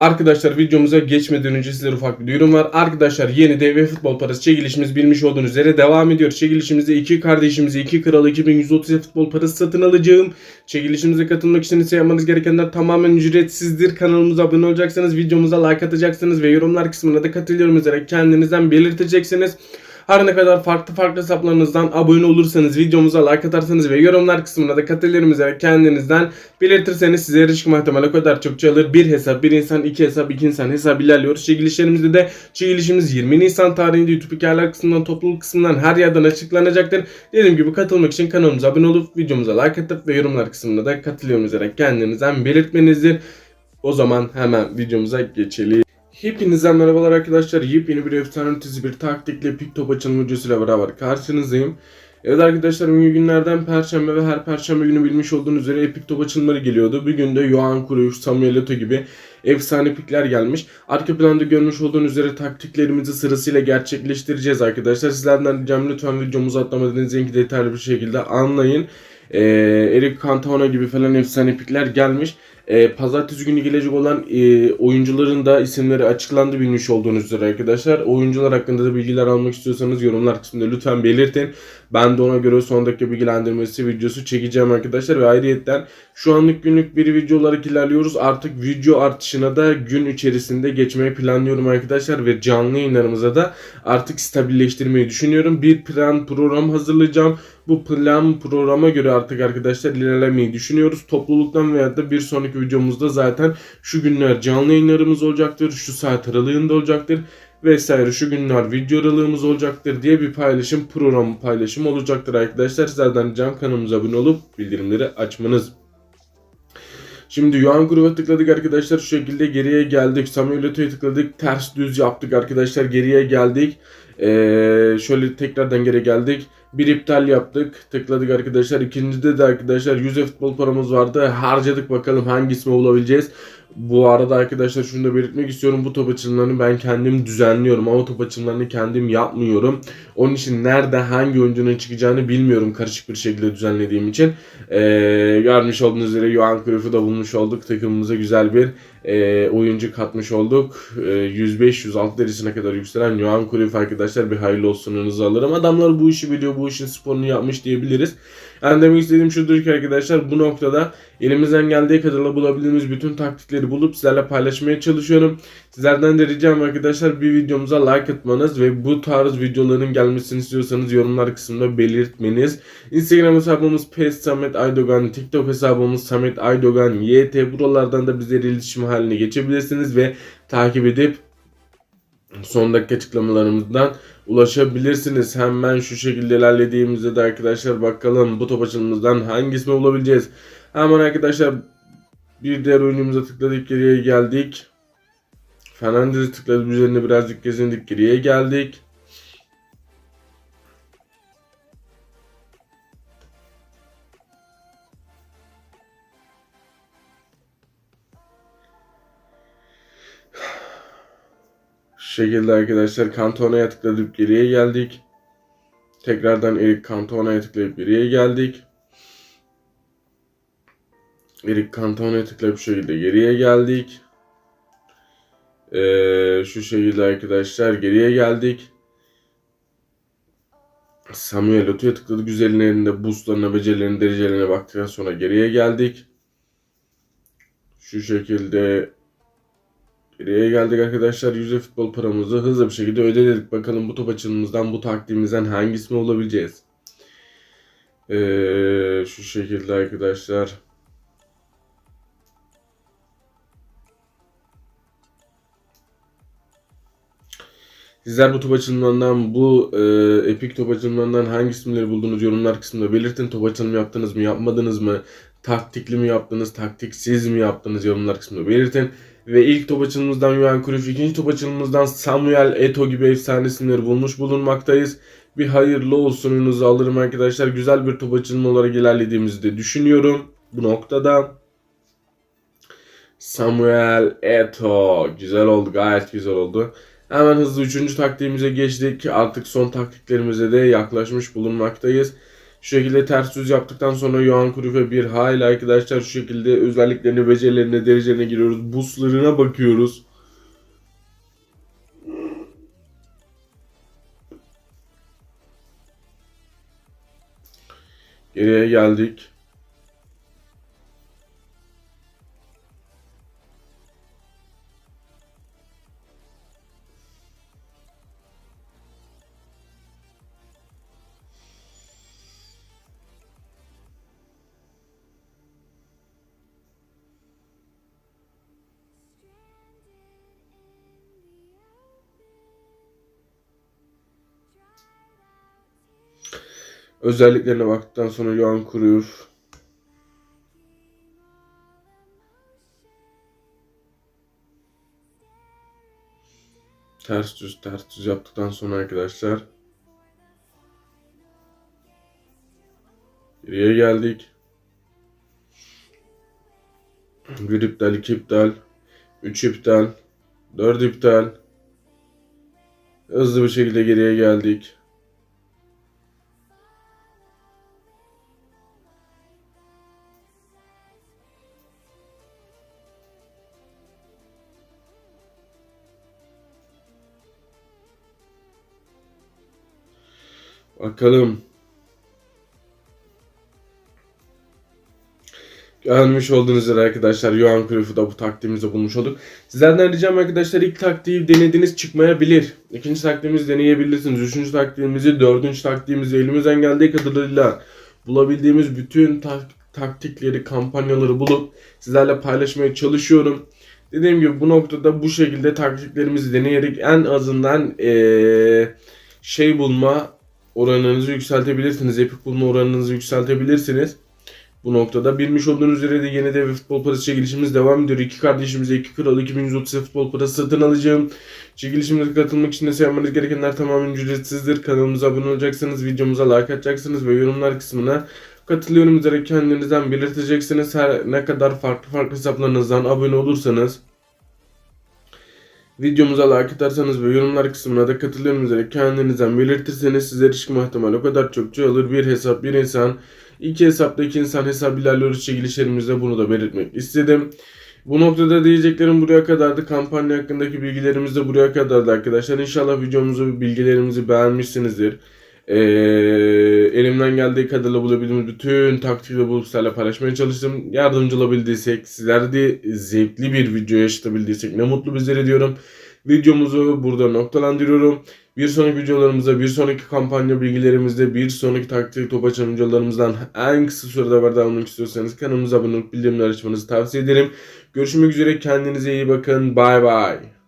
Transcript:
Arkadaşlar videomuza geçmeden önce sizlere ufak bir duyurum var. Arkadaşlar yeni dev futbol parası çekilişimiz bilmiş olduğunuz üzere devam ediyor. Çekilişimizde iki kardeşimizi iki kralı 2130 futbol parası satın alacağım. Çekilişimize katılmak için ise yapmanız gerekenler tamamen ücretsizdir. Kanalımıza abone olacaksanız videomuza like atacaksınız ve yorumlar kısmına da katılıyorum üzere kendinizden belirteceksiniz. Her ne kadar farklı farklı hesaplarınızdan abone olursanız, videomuza like atarsanız ve yorumlar kısmına da katılırım üzere kendinizden belirtirseniz size erişim ihtimali kadar çok alır. Bir hesap, bir insan, iki hesap, iki insan hesap ilerliyoruz. Çekilişlerimizde de çekilişimiz 20 Nisan tarihinde YouTube hikayeler kısmından, topluluk kısmından her yerden açıklanacaktır. Dediğim gibi katılmak için kanalımıza abone olup videomuza like atıp ve yorumlar kısmına da katılıyorum üzere kendinizden belirtmenizdir. O zaman hemen videomuza geçelim. Hepinize merhabalar arkadaşlar. Yepyeni bir efsane ötesi bir taktikle pik top açılım videosuyla beraber karşınızdayım. Evet arkadaşlar bugün günlerden perşembe ve her perşembe günü bilmiş olduğunuz üzere epik top açılımları geliyordu. Bugün de Johan Cruyff, Samuel Eto'o gibi efsane pikler gelmiş. Arka planda görmüş olduğunuz üzere taktiklerimizi sırasıyla gerçekleştireceğiz arkadaşlar. Sizlerden ricam lütfen videomuzu atlamadan izleyin detaylı bir şekilde anlayın. Ee, Eric Cantona gibi falan efsane pikler gelmiş. Ee, pazartesi günü gelecek olan e, oyuncuların da isimleri açıklandı bilmiş olduğunuz üzere arkadaşlar. Oyuncular hakkında da bilgiler almak istiyorsanız yorumlar kısmında lütfen belirtin. Ben de ona göre son dakika bilgilendirmesi videosu çekeceğim arkadaşlar. Ve ayrıyetten şu anlık günlük bir video olarak ilerliyoruz. Artık video artışına da gün içerisinde geçmeyi planlıyorum arkadaşlar. Ve canlı yayınlarımıza da artık stabilleştirmeyi düşünüyorum. Bir plan program hazırlayacağım. Bu plan programa göre artık arkadaşlar ilerlemeyi düşünüyoruz. Topluluktan veya da bir sonraki videomuzda zaten şu günler canlı yayınlarımız olacaktır. Şu saat aralığında olacaktır vesaire şu günler video aralığımız olacaktır diye bir paylaşım programı paylaşım olacaktır arkadaşlar. Sizlerden ricam kanalımıza abone olup bildirimleri açmanız. Şimdi Yuan Grove'a tıkladık arkadaşlar. Şu şekilde geriye geldik. Samuel tıkladık. Ters düz yaptık arkadaşlar. Geriye geldik. Ee, şöyle tekrardan geri geldik. Bir iptal yaptık. Tıkladık arkadaşlar. İkincide de arkadaşlar 100 futbol paramız vardı. Harcadık bakalım hangi ismi bulabileceğiz. Bu arada arkadaşlar şunu da belirtmek istiyorum. Bu top açılımlarını ben kendim düzenliyorum ama top açılımlarını kendim yapmıyorum. Onun için nerede hangi oyuncunun çıkacağını bilmiyorum karışık bir şekilde düzenlediğim için. Ee, görmüş olduğunuz üzere Johan Cruyff'u da bulmuş olduk. Takımımıza güzel bir e, oyuncu katmış olduk. E, 105-106 derecesine kadar yükselen Johan Cruyff arkadaşlar bir hayırlı olsununuzu alırım. Adamlar bu işi biliyor, bu işin sporunu yapmış diyebiliriz. Yani demek istediğim şudur ki arkadaşlar bu noktada elimizden geldiği kadarıyla bulabildiğimiz bütün taktikleri bulup sizlerle paylaşmaya çalışıyorum. Sizlerden de ricam arkadaşlar bir videomuza like atmanız ve bu tarz videoların gelmesini istiyorsanız yorumlar kısmında belirtmeniz. Instagram hesabımız Aydogan, TikTok hesabımız Samet Aydogan YT buralardan da bizlere iletişim haline geçebilirsiniz ve takip edip son dakika açıklamalarımızdan ulaşabilirsiniz. Hemen şu şekilde ilerlediğimizde de arkadaşlar bakalım bu top açılımımızdan hangisini bulabileceğiz. Hemen arkadaşlar bir diğer oyunumuza tıkladık geriye geldik. Fernandez'e tıkladık üzerinde birazcık gezindik geriye geldik. Şekilde arkadaşlar Cantona'ya tıkladık geriye geldik. Tekrardan Eric Cantona'ya tıklayıp geriye geldik. Eric Cantona'ya tıklayıp şu şekilde geriye geldik. Ee, şu şekilde arkadaşlar geriye geldik. Samuel Eto'ya tıkladık. Üzerlerinde boostlarına, becerilerine, derecelerine baktıktan sonra geriye geldik. Şu şekilde geriye geldik arkadaşlar. Yüzde futbol paramızı hızlı bir şekilde ödedik. Bakalım bu top açılımımızdan, bu taktiğimizden hangisini olabileceğiz? Ee, şu şekilde arkadaşlar. Sizler bu top açılımlarından, bu e, epik top açılımlarından hangi isimleri buldunuz yorumlar kısmında belirtin. Top açılımı yaptınız mı, yapmadınız mı? Taktikli mi yaptınız, taktiksiz mi yaptınız yorumlar kısmında belirtin. Ve ilk top açılımımızdan Johan Cruyff, ikinci top açılımımızdan Samuel Eto'o gibi efsane bulmuş bulunmaktayız. Bir hayırlı olsununuzu alırım arkadaşlar. Güzel bir top açılımı olarak ilerlediğimizi de düşünüyorum bu noktada. Samuel Eto'o. Güzel oldu, gayet güzel oldu. Hemen hızlı üçüncü taktiğimize geçtik. Artık son taktiklerimize de yaklaşmış bulunmaktayız. Şu şekilde ters düz yaptıktan sonra Johan Cruyff'e bir hayli arkadaşlar şu şekilde özelliklerine, becerilerine, derecelerine giriyoruz. Buslarına bakıyoruz. Geriye geldik. Özelliklerine baktıktan sonra Johan Cruyff. Ters düz ters düz yaptıktan sonra arkadaşlar geriye geldik. Bir iptal, iki iptal, üç iptal, dört iptal. Hızlı bir şekilde geriye geldik. Bakalım. Görmüş olduğunuz üzere arkadaşlar Johan Cruyff'u da bu taktiğimizde bulmuş olduk. Sizlerden ricam arkadaşlar ilk taktiği denediğiniz çıkmayabilir. İkinci taktiğimizi deneyebilirsiniz. Üçüncü taktiğimizi, dördüncü taktiğimizi elimizden geldiği kadarıyla bulabildiğimiz bütün tak- taktikleri, kampanyaları bulup sizlerle paylaşmaya çalışıyorum. Dediğim gibi bu noktada bu şekilde taktiklerimizi deneyerek en azından eee, şey bulma oranınızı yükseltebilirsiniz. Epik bulma oranınızı yükseltebilirsiniz. Bu noktada bilmiş olduğunuz üzere de yeni de futbol parası çekilişimiz devam ediyor. İki kardeşimize iki kral 2130 futbol parası satın alacağım. Çekilişimize katılmak için de yapmanız gerekenler tamamen ücretsizdir. Kanalımıza abone olacaksınız, videomuza like atacaksınız ve yorumlar kısmına katılıyorum üzere kendinizden belirteceksiniz. Her ne kadar farklı farklı hesaplarınızdan abone olursanız Videomuza like atarsanız ve yorumlar kısmına da katılıyorum üzere kendinizden belirtirseniz size çıkma ihtimali o kadar çok çoğalır. Bir hesap bir insan, iki hesapta iki insan hesap ilerliyoruz çekilişlerimizde bunu da belirtmek istedim. Bu noktada diyeceklerim buraya kadardı. Kampanya hakkındaki bilgilerimiz de buraya kadardı arkadaşlar. İnşallah videomuzu, bilgilerimizi beğenmişsinizdir. Ee, elimden geldiği kadarıyla bulabildiğimiz bütün taktikleri bulup sizlerle paylaşmaya çalıştım. Yardımcı olabildiysek, sizler de zevkli bir video yaşatabildiysek ne mutlu bizlere diyorum. Videomuzu burada noktalandırıyorum. Bir sonraki videolarımızda, bir sonraki kampanya bilgilerimizde, bir sonraki taktik top açan en kısa sürede haberdar olmak istiyorsanız kanalımıza abone olup bildirimleri açmanızı tavsiye ederim. Görüşmek üzere kendinize iyi bakın. Bay bay.